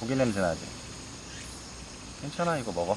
고기 냄새 나지? 괜찮아 이거 먹어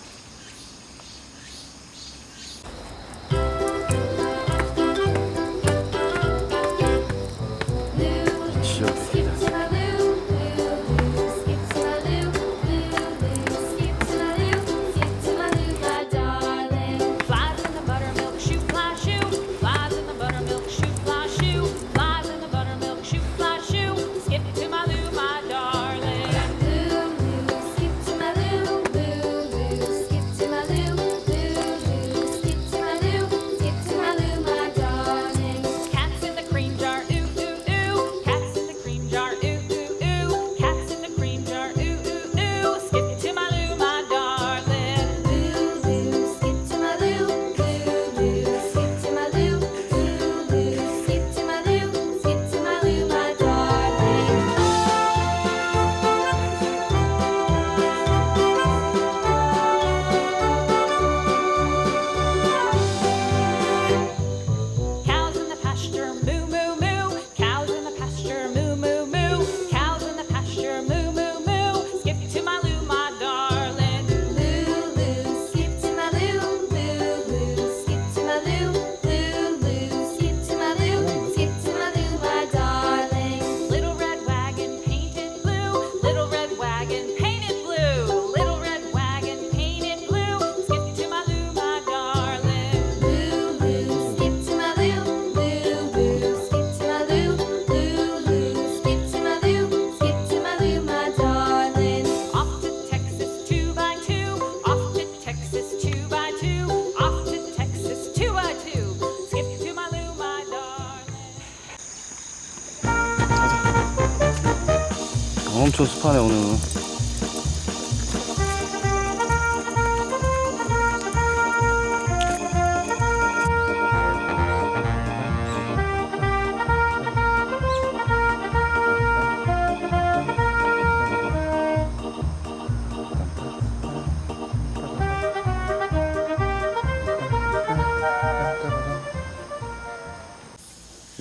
엄청 습하네 오늘.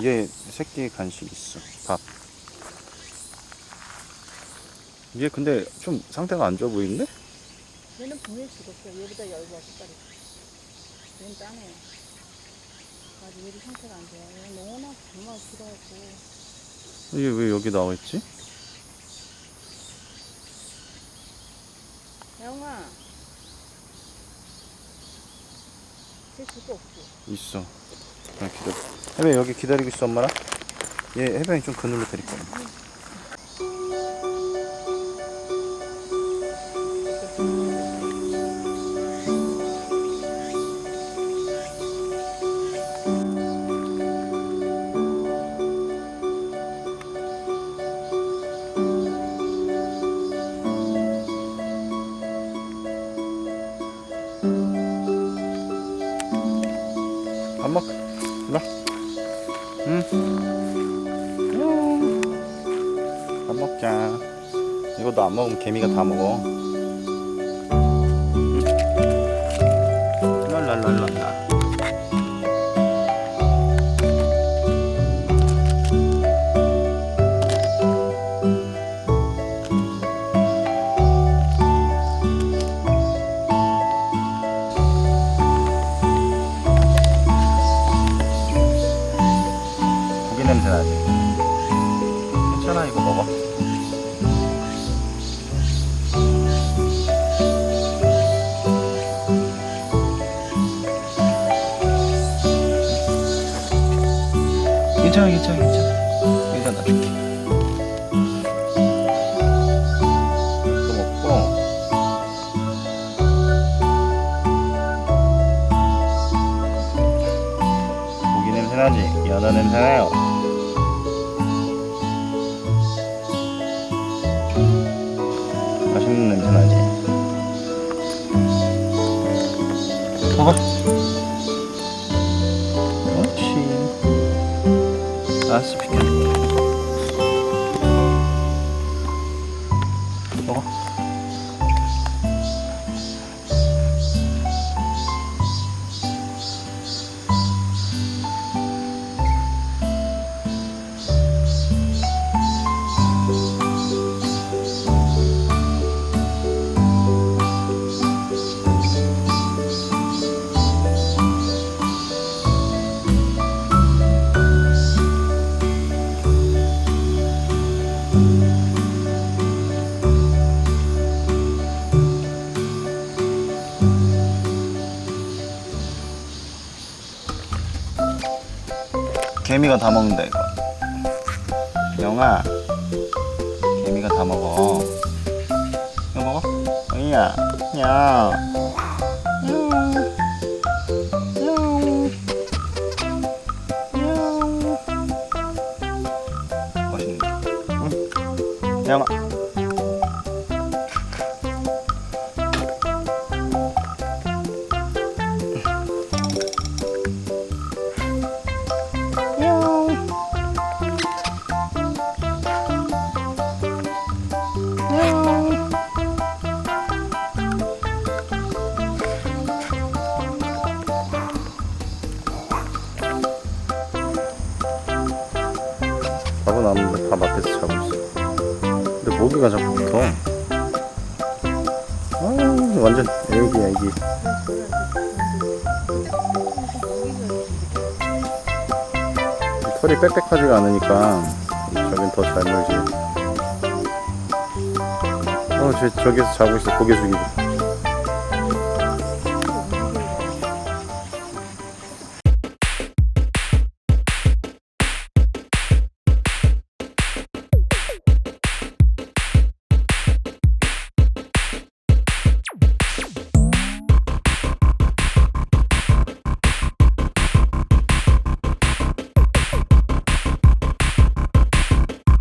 얘 새끼 간식 있어. 밥 얘 근데 좀 상태가 안 좋아 보이는데? 얘는 수가 없어. 얘보다 열과 색깔이. 얘는 짱해. 아직 얘도 상태가 안 좋아. 얘는 너무나 정말 싫어하고. 얘왜 여기 나와 있지? 야옹아. 쟤 그거 없어. 있어. 그냥 기다려. 해변 여기 기다리고 있어 엄마랑. 얘 해변이 좀 그늘로 데릴 거야. 자. 너안 먹으면 개미가 다 먹어. 응. 랄랄랄랄라. 냄새 나지? 괜찮아 괜찮아 괜찮아. 일단 나 줄게. 또 먹고. 고기 냄새 나지? 연어 냄새 나요 먹 개미가 다 먹는다 이거. 영아, 개미가 다 먹어. 이거 먹어? 어이야, 야. 영아. 먹는데 밥 앞에서 자고 있어. 근데 모기가 자꾸 붙어. 아, 완전 애기야, 애기. 털이 빽빽하지가 않으니까 저긴 더 잘 놀지. 어, 저, 저기서 자고 있어. 고개 숙이고.